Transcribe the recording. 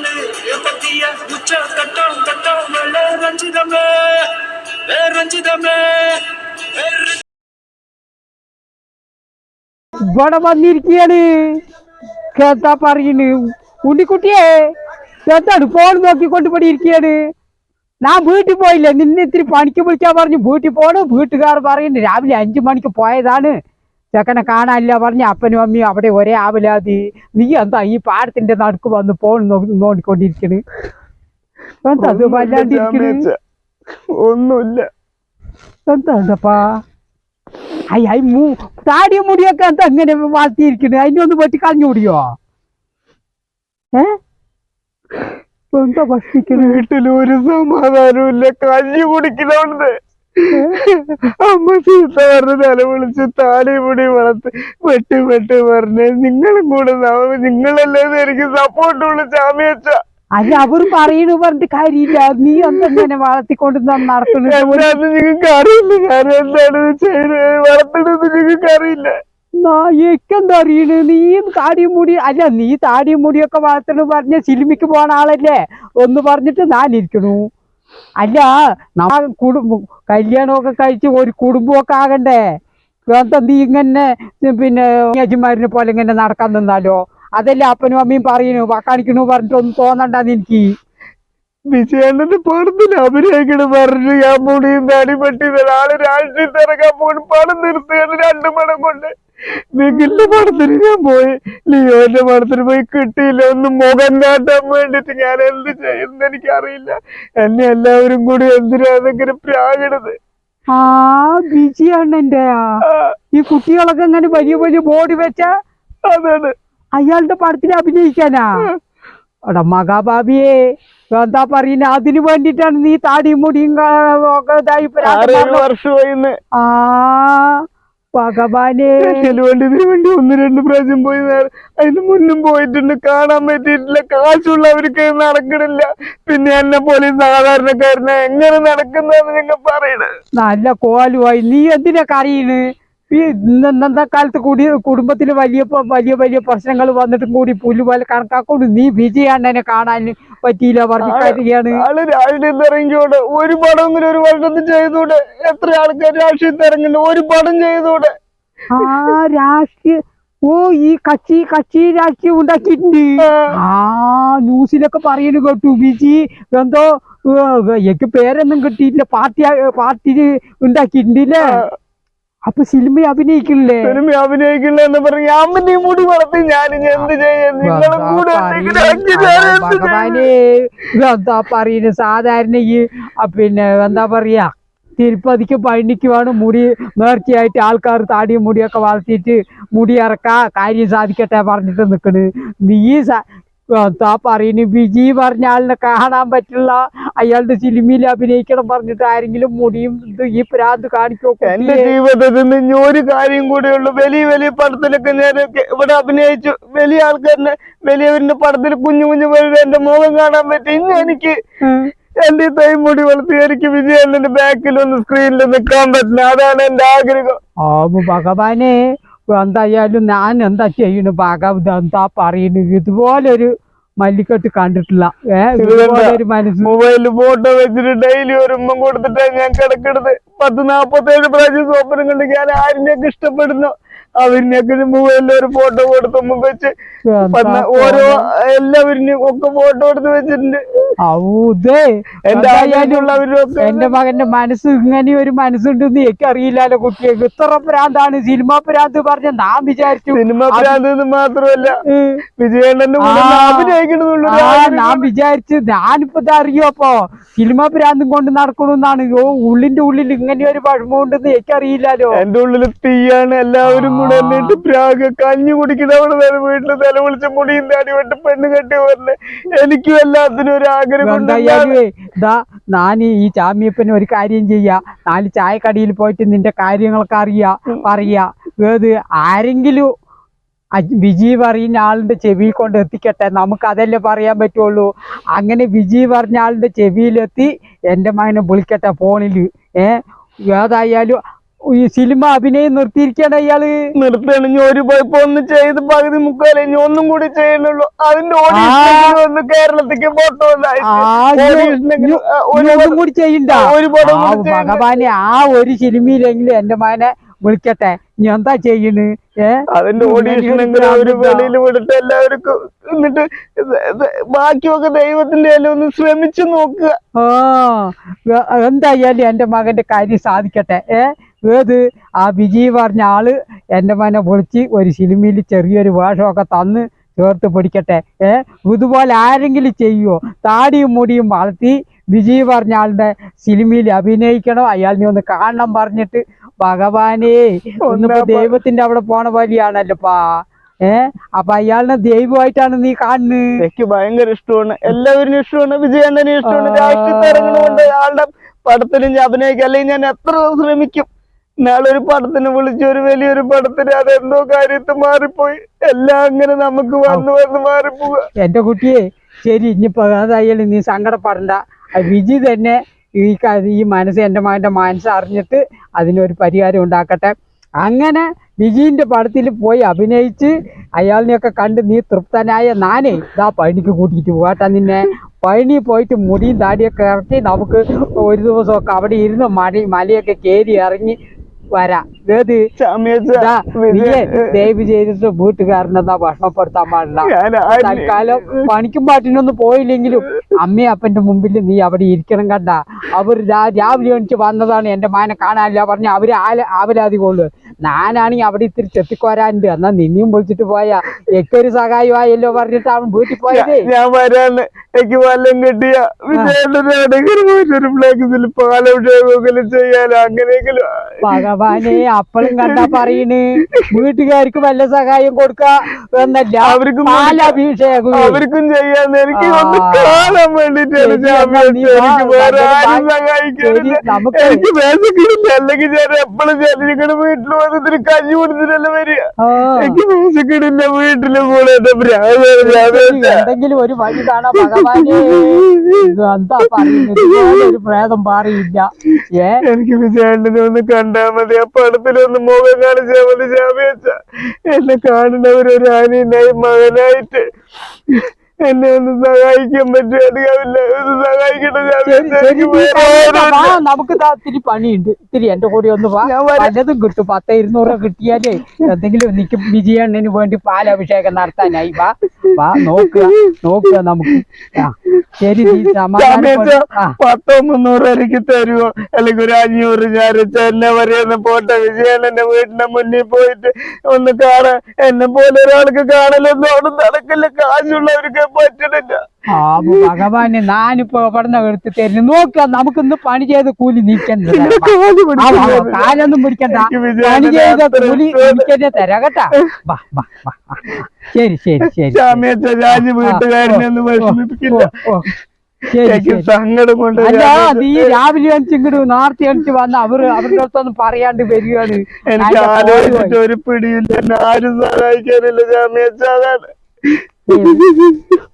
சொல்லு பத்திய உச்ச கட்டம் கட்டம் மேல ரஞ்சிதமே ஏ ரஞ்சிதமே ஏ ரஞ்சிதமே. ഇവിടെ വന്നിരിക്കുകയാണ് കേട്ടാ പറയുന്നു ഉണ്ണിക്കുട്ടിയെ കേട്ടാണ് ഫോൺ നോക്കിക്കൊണ്ട് ഇവിടെ ഇരിക്കുകയാണ് ഞാൻ വീട്ടിൽ പോയില്ല നിന്നെ ഇത്തിരി പണിക്ക് വിളിക്കാൻ പറഞ്ഞു വീട്ടിൽ പോണു വീട്ടുകാർ പറയുന്നു രാവിലെ അഞ്ചു മണിക്ക് പോയതാണ് ചെക്കനെ കാണാനില്ല പറഞ്ഞ അപ്പനും അമ്മയും അവിടെ ഒരേ ആവലാതി നീ എന്താ ഈ പാടത്തിന്റെ നടുക്ക് വന്ന് ഫോൺ നോക്കിക്കൊണ്ടിരിക്കണേ? എന്താ അത് വല്ലാണ്ടിരിക്കണ്? ഒന്നുമില്ല. എന്താണ്ടപ്പാ അയ്യ അയ് മൂ താടിയ മുടിയൊക്കെ എന്താ ഇങ്ങനെ വളർത്തിയിരിക്കണ്? അതിന്റെ ഒന്ന് വെട്ടി കളഞ്ഞുകൂടിയോ ഏ? ഇപ്പൊ എന്താ ഭക്ഷിക്കണ? വീട്ടിൽ ഒരു സമാധാനവും ഇല്ല. കഞ്ഞി കുടിക്കണോണ്ട് അമ്മ ചീത്ത പറഞ്ഞ് തല വിളിച്ച് താലി മുടി വളർത്ത് പെട്ട് പെട്ട് പറഞ്ഞ് നിങ്ങളും കൂടെ നിങ്ങളല്ലേ എനിക്ക് സപ്പോർട്ട് വിളിച്ച അമ്മയച്ച അല്ല അവർ പറയണു പറഞ്ഞിട്ട് കാര്യമില്ല. നീ എന്താ ഇങ്ങനെ വളർത്തിക്കൊണ്ട് നടക്കുന്നു നിങ്ങൾക്ക് അറിയില്ല. ഞാൻ എന്താണ് ചെയ്യുന്നത് വളർത്തണത് നിങ്ങൾക്ക് അറിയില്ല. നായിക്കെന്താ അറിയണ്? നീ താടിയും മുടി അല്ല നീ താടിയും മുടിയൊക്കെ വളർത്തണു പറഞ്ഞ സിനിമയ്ക്ക് പോണ ആളല്ലേ? ഒന്ന് പറഞ്ഞിട്ട് ഞാൻ ഇരിക്കണു അല്ല നമ്മ കുടുംബം കല്യാണമൊക്കെ കഴിച്ച് ഒരു കുടുംബമൊക്കെ ആകണ്ടേ? എന്താ നീ ഇങ്ങനെ പിന്നെ അജിമാരിനെ പോലെ ഇങ്ങനെ നടക്കാൻ നിന്നാലോ? അതല്ലേ അപ്പനും അമ്മയും പറയണു കാണിക്കണു പറഞ്ഞിട്ടൊന്നും തോന്നണ്ടെന്ന് എനിക്ക് വിജയണ്ണന്റെ പടത്തിൽ അഭിനയിക്കണ പറഞ്ഞു? ഞാൻ മുടിയും താടി പെട്ടി ആൾ രാഷ്ട്രീയത്തിറക്കാൻ പോയി പണം നിർത്തുകയാണ് രണ്ടു മണം കൊണ്ട്. നിഖിലിന്റെ പടത്തിന് ഞാൻ പോയി. ലിയോന്റെ പടത്തിന് പോയി കിട്ടിയില്ല. ഒന്ന് മുഖം കാട്ടാൻ വേണ്ടിട്ട് ഞാൻ എന്ത് ചെയ്യുന്ന എനിക്കറിയില്ല. എന്നെ എല്ലാവരും കൂടി എന്തിനാണെങ്കിലും പ്രാകണത് ആ ബിജിയാണ് എന്റെ ഈ കുട്ടികളൊക്കെ ഇങ്ങനെ വലിയ വലിയ ബോഡി വെച്ച അതാണ്. അയാളുടെ പടത്തിൽ അഭിനയിക്കാനാ? എടാ മഹാഭാവിയെ എന്താ പറയുന്ന? അതിന് വേണ്ടിട്ടാണ് നീ താടിയും മുടിയും ഒക്കെ ഇതായി വർഷമായി ആ. വേണ്ടി ഒന്ന് രണ്ട് പ്രാവശ്യം പോയി നേരെ- അതിന് മുന്നും പോയിട്ടുണ്ട് കാണാൻ പറ്റിയിട്ടില്ല കാശുള്ളവർക്ക് നടക്കണില്ല. പിന്നെ എന്നെ പോലെ സാധാരണക്കാരനെ എങ്ങനെ നടക്കുന്ന നിങ്ങൾ പറയണ? നല്ല കോലുമായി നീ എന്തിനാ കരയണ്? ഈ ഇന്ന- ഇന്നത്തെ കാലത്ത് കൂടി കുടുംബത്തിൽ വലിയ വലിയ വലിയ പ്രശ്നങ്ങൾ വന്നിട്ടും കൂടി പുല്ല് പോലെ കണക്കാക്കൊണ്ട് നീ വിജയാണ്ണനെ കാണാൻ പറ്റിയില്ല രാഷ്ട്രീയത്തിൽ ഇറങ്ങിയോടെ ഒരു പടം ഒരു വർഷത്തിൽ ചെയ്തോടെ എത്ര ആൾക്കാർ രാഷ്ട്രീയത്തിൽ ഇറങ്ങുന്നു? ഒരു പടം ചെയ്തോടെ ആ രാഷ്ട്രീയ ഓ ഈ കച്ചി കച്ചി രാഷ്ട്രീയം ഉണ്ടാക്കിയിട്ടുണ്ട്. ആ. ന്യൂസിലൊക്കെ പറയുന്നു കേട്ടു വിജി എന്തോ എനിക്ക് പേരൊന്നും കിട്ടിയിട്ടില്ല പാർട്ടി പാർട്ടി ഉണ്ടാക്കിയിട്ടുണ്ടല്ലേ അപ്പൊ സിനിമ അഭിനയിക്കില്ലേ? സിനിമ അഭിനയിക്കില്ല എന്ന് പറഞ്ഞ് അമ്മന്റെ മുടി വളർത്തി ഞാൻ ഇനി എന്ത് ചെയ്യും? എന്താ പറയുന്നത് സാധാരണ ഈ പിന്നെ എന്താ പറയാ തിരുപ്പതിക്ക് പഴിക്കുവാണ് മുടി നേർച്ചയായിട്ട് ആൾക്കാർ താടിയും മുടിയൊക്കെ വളർത്തിയിട്ട് മുടി ഇറക്കാ കാര്യം സാധിക്കട്ടെ പറഞ്ഞിട്ട് നിക്കണ്. നീ എന്താ പറയുന്നു? വിജി പറഞ്ഞ ആളിനെ കാണാൻ പറ്റില്ല. അയാളുടെ സിനിമയിൽ അഭിനയിക്കണം പറഞ്ഞിട്ട് ആരെങ്കിലും മുടിയും ഇത് ഈ പ്രാന്ത് കാണിക്കോ എന്റെ ജീവിതത്തിൽ നിന്ന് ഒരു കാര്യം കൂടെ ഉള്ളു. വലിയ വലിയ പടത്തിലൊക്കെ ഞാൻ ഇവിടെ അഭിനയിച്ചു. വലിയ ആൾക്കാരനെ വലിയവരുടെ പടത്തിൽ കുഞ്ഞു കുഞ്ഞു പേരുടെ എന്റെ മുഖം കാണാൻ പറ്റി. ഇന്ന് എനിക്ക് എന്റെ തൈ മുടി വളർത്തി എനിക്ക് വിജയന്റെ ബാക്കിൽ ഒന്ന് സ്ക്രീനിൽ നിൽക്കാൻ പറ്റില്ല. അതാണ് എന്റെ ആഗ്രഹം. ആ ഭഗവാനെ എന്തായാലും ഞാൻ എന്താ ചെയ്യണു ഭഗവത് എന്താ പറയണു ഇതുപോലൊരു മല്ലിക്കെട്ട് കണ്ടിട്ടില്ല. മൊബൈലിൽ ഫോട്ടോ വെച്ചിട്ട് ഡെയിലി ഒരു ഉമ്മ കൊടുത്തിട്ടാണ് ഞാൻ കിടക്കണത്. പത്ത് നാപ്പത്തേഴ് പ്രാവശ്യം സ്വപ്നം കണ്ട് ഞാൻ ആരിനെയൊക്കെ ഇഷ്ടപ്പെടുന്നു? അവരിനെയൊക്കെ മൊബൈലിൽ എല്ലാവരും ഫോട്ടോ കൊടുത്ത് വെച്ച് ഓരോ എല്ലാവരും ഒക്കെ ഫോട്ടോ എടുത്ത് വെച്ചിട്ടുണ്ട്. എന്റെ ആഗ്രഹമുള്ളവരൊക്കെ എന്റെ മകന്റെ മനസ്സ് ഇങ്ങനെ ഒരു മനസ്സുണ്ടെന്ന് എനിക്ക് അറിയില്ലല്ലോ കുട്ടികൾക്ക് ഇത്ര പ്രാന്താണ് സിനിമ പ്രാന്ത് പറഞ്ഞ. നാം വിചാരിച്ചു സിനിമ പ്രാന്ത് മാത്രമല്ല വിജയണ്ണന്റെ ഞാൻ വിചാരിച്ചു ഞാനിപ്പോ അറിയോ അപ്പൊ സിനിമ പ്രാന്തം കൊണ്ട് നടക്കണമെന്നാണ് ഓ ഉള്ളിന്റെ ഉള്ളിൽ ഇങ്ങനെ ഒരു പഴമുണ്ടെന്ന് എനിക്കറിയില്ലല്ലോ. എന്റെ ഉള്ളിൽ തീയാണ്. എല്ലാവരും കൂടെ എന്നിട്ട് പ്രാഗ് കഞ്ഞു കുടിക്കുന്നവിടെ വീട്ടിൽ തല വിളിച്ച മുടിയും താടി വെട്ട് പെണ്ണ് കെട്ടി വരണേ എനിക്കും എല്ലാത്തിനും ഒരു ആഗ്രഹം ഇതാ ഞാൻ ഈ ചാമിയപ്പന് ഒരു കാര്യം ചെയ്യാ. നാല് ചായക്കടിയിൽ പോയിട്ട് നിന്റെ കാര്യങ്ങളൊക്കെ അറിയാ പറയാ. ഏത് ആരെങ്കിലും വിജി പറയുന്ന ആളിന്റെ ചെവിയിൽ കൊണ്ട് എത്തിക്കട്ടെ. നമുക്ക് അതല്ലേ പറയാൻ പറ്റുള്ളൂ. അങ്ങനെ വിജി പറഞ്ഞ ആളിന്റെ ചെവിയിലെത്തി എന്റെ മകനെ വിളിക്കട്ടെ ഫോണിൽ. ഏ? ഏതായാലും ഈ സിനിമ അഭിനയം നിർത്തിയിരിക്കണ ഇയാൾ. നിർത്തണെങ്കിൽ ഒരു ഇപ്പൊ ഒന്ന് ചെയ്ത് പകുതി മുക്കാലേ ഇനി ഒന്നും കൂടി ചെയ്യണുള്ളൂ അതിന്റെ ഒന്ന് കേരളത്തിലേക്ക് ഇയ്യ് ഒന്നും കൂടി ചെയ്യണ്ട. ഒരു പടം ആ, കൂടി ചെയ്യണ്ട. ഭഗവാനെ ആ ഒരു സിനിമയിലെങ്കിലും എന്റെ മകനെ വിളിക്കട്ടെ. നീ എന്താ ചെയ്യണ് അതിന്റെ വെളിയിൽ വിട്ടിട്ട് എല്ലാവർക്കും എന്നിട്ട് ബാക്കിയൊക്കെ ദൈവത്തിന്റെ ഒന്ന് ശ്രമിച്ചു നോക്കുക. ആ എന്തായാലും എന്റെ മകന്റെ കാര്യം സാധിക്കട്ടെ. ഏ? ഏത്? ആ വിജയ് പറഞ്ഞ ആൾ എന്റെ മകനെ വിളിച്ച് ഒരു സിനിമയിൽ ചെറിയൊരു വേഷമൊക്കെ തന്ന് ചേർത്ത് പിടിക്കട്ടെ. ഏ? ഇതുപോലെ ആരെങ്കിലും ചെയ്യുമോ താടിയും മുടിയും വളർത്തി വിജയ് പറഞ്ഞ ആളുടെ സിനിമയിൽ അഭിനയിക്കണം? അയാളിനെ ഒന്ന് കാണണം പറഞ്ഞിട്ട് ഭഗവാനേ ഒന്നിപ്പോ ദൈവത്തിന്റെ അവിടെ പോണ വലിയാണല്ലോപ്പാ ഏ? അപ്പൊ അയാളിനെ ദൈവമായിട്ടാണ് നീ കാണുന്നത് എനിക്ക് ഭയങ്കര ഇഷ്ടമാണ്. എല്ലാവരും ഇഷ്ടമാണ്. വിജയണ്ണനെ ഇഷ്ടമാണ്. രാഷ്ട്രീയത്തിൽ ഇറങ്ങണമുണ്ട് ആളുടെ പടത്തിന് ഞാൻ അഭിനയിക്കും. അല്ലെങ്കിൽ ഞാൻ എത്ര ശ്രമിക്കും. ഒരു പടത്തിന് വിളിച്ചു ഒരു വലിയൊരു പടത്തിന് അതെന്തോ കാര്യത്തിൽ മാറിപ്പോയി. എല്ലാം അങ്ങനെ നമുക്ക് വന്ന് വന്ന് മാറിപ്പോവുക. എന്റെ കുട്ടിയെ ശരി ഇനിയിപ്പോ അതായാലും നീ സങ്കടപ്പെടണ്ട. വിജി തന്നെ ഈ ഈ മനസ്സ് എന്റെ മകന്റെ മനസ്സ് അറിഞ്ഞിട്ട് അതിനൊരു പരിഹാരം ഉണ്ടാക്കട്ടെ. അങ്ങനെ വിജീന്റെ പടത്തിൽ പോയി അഭിനയിച്ച് അയാളിനെയൊക്കെ കണ്ട് നീ തൃപ്തനായ നാനേ ഇതാ പഴനിക്ക് കൂട്ടിയിട്ട് പോകട്ടെ നിന്നെ. പഴനി പോയിട്ട് മുടിയും താടിയൊക്കെ ഇറക്കി നമുക്ക് ഒരു ദിവസമൊക്കെ അവിടെ ഇരുന്ന് മഴ മലയൊക്കെ കയറി ഇറങ്ങി വരാം. ദയവ് ചെയ്തിട്ട് വീട്ടുകാരനെന്താ ഭക്ഷണപ്പെടുത്താൻ പാടില്ല? തൽക്കാലം പണിക്കും പാട്ടിനൊന്നും പോയില്ലെങ്കിലും അമ്മയും അപ്പന്റെ മുമ്പിൽ നീ അവിടെ ഇരിക്കണം കണ്ട. അവർ രാവിലെ എണിച്ച് വന്നതാണ് എന്റെ മാനെ കാണാനില്ല പറഞ്ഞ അവർ ആല ആവലാതി കൊള്ളു ഞാനാണെങ്കിൽ അവിടെ ഇത്തിരി ചെത്തിക്കോരാനുണ്ട്. എന്നാ നിന്നെയും വിളിച്ചിട്ട് പോയാ. എനിക്കൊരു സഹായമായല്ലോ പറഞ്ഞിട്ട് അവൻ വീട്ടിൽ പോയത്. ഞാൻ വരാന്ന്. എനിക്ക് വല്ലം കിട്ടിയ പാലഭിഷേകമെങ്കിലും ചെയ്യാലോ. അങ്ങനെയെങ്കിലും ഭഗവാനെ അപ്പളും കണ്ടാ പറയണ്. വീട്ടുകാർക്ക് വല്ല സഹായം കൊടുക്ക എന്നല്ല. അവർക്കും പാലഭിഷേകം. അവർക്കും ചെയ്യാന്ന് എനിക്ക് കാണാൻ അല്ലെങ്കിൽ ഞാൻ എപ്പോഴും വീട്ടിൽ വന്നിട്ട് കഞ്ഞി കൊടുത്തിട്ടല്ല വരിക. എനിക്ക് വിശക്കിടില്ല വീട്ടിൽ കൂടെ എന്തെങ്കിലും ഒരു വഴി കാണാ ഭഗവാനെ. എന്താ പറയുന്നത്? ഒരു പ്രേതം പാറിയില്ല. ഏ? എനിക്ക് ഒന്ന് കണ്ടാ മതി ആ പടത്തിലൊന്ന് മുഖം കാണിച്ചാ മതി ജാമ്യച്ച എന്നെ കാണുന്നവരൊരു ആനയുണ്ടായി മകനായിട്ട് എന്നെ ഒന്ന് സഹായിക്കാൻ വാ, നമുക്ക് ഇത്തിരി പണിയുണ്ട്. ഇത്തിരി എന്റെ കൂടെ ഒന്ന്. പലതും കിട്ടും. പത്ത് ഇരുന്നൂറ് കിട്ടിയാലേ എന്തെങ്കിലും എനിക്ക് വിജയണ്ണന് വേണ്ടി പാലഭിഷേകം നടത്താനായി. വാ വാ നോക്കുക നോക്കുക നമുക്ക്. ശരി പത്തോ മുന്നൂറ് എനിക്ക് തരുമോ അല്ലെങ്കിൽ ഒരു അഞ്ഞൂറ് ഞാൻ എന്നെ പറയുന്ന പോട്ടെ. വിജയണ്ണന്റെ വീടിന്റെ മുന്നിൽ പോയിട്ട് ഒന്ന് കാണാൻ എന്നെ പോലെ ഒരാൾക്ക് കാണലൊന്നും അവിടെ നടക്കില്ല. കാശുള്ളവർക്ക് പറ്റണില്ല. ആ ഭഗവാനെ ഞാനിപ്പോ പഠനം എടുത്ത് തരുന്നു. നോക്ക നമുക്ക് ഇന്ന് പണി ചെയ്ത് കൂലി നീക്കണ്ട. കാലൊന്നും പിടിക്കണ്ട. പണി ചെയ്ത കൂലി. എനിക്കെന്നെ തരാം കേട്ടാ? വാ വാ വാ ആ, ശരി ശരി ശരി ഞാൻ വിഷമിപ്പിക്കില്ല. സങ്കടം കൊണ്ട്. നീ രാവിലെ എണിച്ച് ഇങ്ങോട്ട് നേരത്തെ എണിച്ച് വന്ന് അവർ അവരുടെ അടുത്തൊന്നും പറയാണ്ട് വരികയാണ്. എനിക്ക് ആലോചിച്ചിട്ട് ഒരു പിടിയില്ല. ആരും സഹായിക്കാനില്ല ജാമ്യച്ച അതാണ് പോയി.